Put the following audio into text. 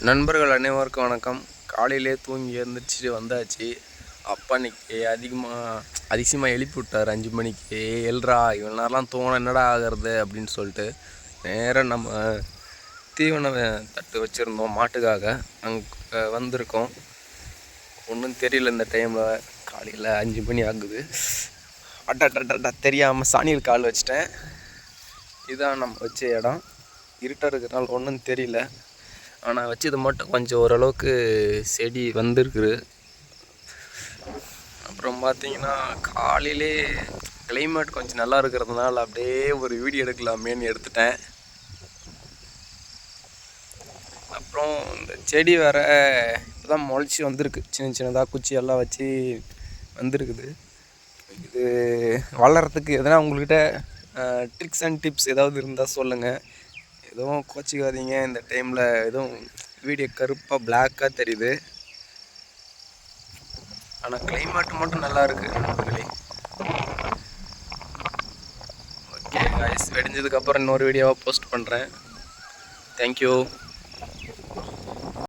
நண்பர்கள் அனைவருக்கும் வணக்கம். காலையிலே தூங்கி எழுந்திரிச்சிட்டு வந்தாச்சு. அப்பா இன்னைக்கு அதிகமாக அதிசயமாக எழுப்பி விட்டார். அஞ்சு மணிக்கு எழுறா இவ்வளோ நேரம்லாம் தூங்கினா என்னடா ஆகிறது? அப்படின்னு சொல்லிட்டு நேராக நம்ம தீவன தட்டு வச்சுருந்தோம் மாட்டுக்காக. அங்கே வந்திருக்கோம். ஒன்றும் தெரியல இந்த டைமில் காலையில் அஞ்சு மணி ஆகுது. அட்டா தெரியாமல் சாணியில் கால் வச்சிட்டேன். இதுதான் நம்ம வச்ச இடம். இருட்டாக இருக்கிறனால ஒன்றும் தெரியல. ஆனால் வச்சது மட்டும் கொஞ்சம் ஓரளவுக்கு செடி வந்திருக்குது. அப்புறம் பார்த்தீங்கன்னா காலையிலே கிளைமேட் கொஞ்சம் நல்லா இருக்கிறதுனால அப்படியே ஒரு வீடியோ எடுக்கலாமேன்னு எடுத்துட்டேன். அப்புறம் இந்த செடி வேற இப்போ தான் முளைச்சி வந்திருக்கு. சின்ன சின்னதாக குச்சி எல்லாம் வச்சு வந்திருக்குது. இது வளர்கிறதுக்கு எதனா உங்கள்கிட்ட ட்ரிக்ஸ் அண்ட் டிப்ஸ் ஏதாவது இருந்தால் சொல்லுங்கள் எதுவும் கோச்சிக்காதீங்க. இந்த டைமில் எதுவும் வீடியோ கருப்பாக பிளாக்காக தெரியுது. ஆனால் கிளைமேட் மட்டும் நல்லா இருக்கு. நண்பர்களே ஓகே காய்ஸ் வெடிஞ்சதுக்கப்புறம் இன்னொரு வீடியோவாக போஸ்ட் பண்ணுறேன் தேங்க்யூ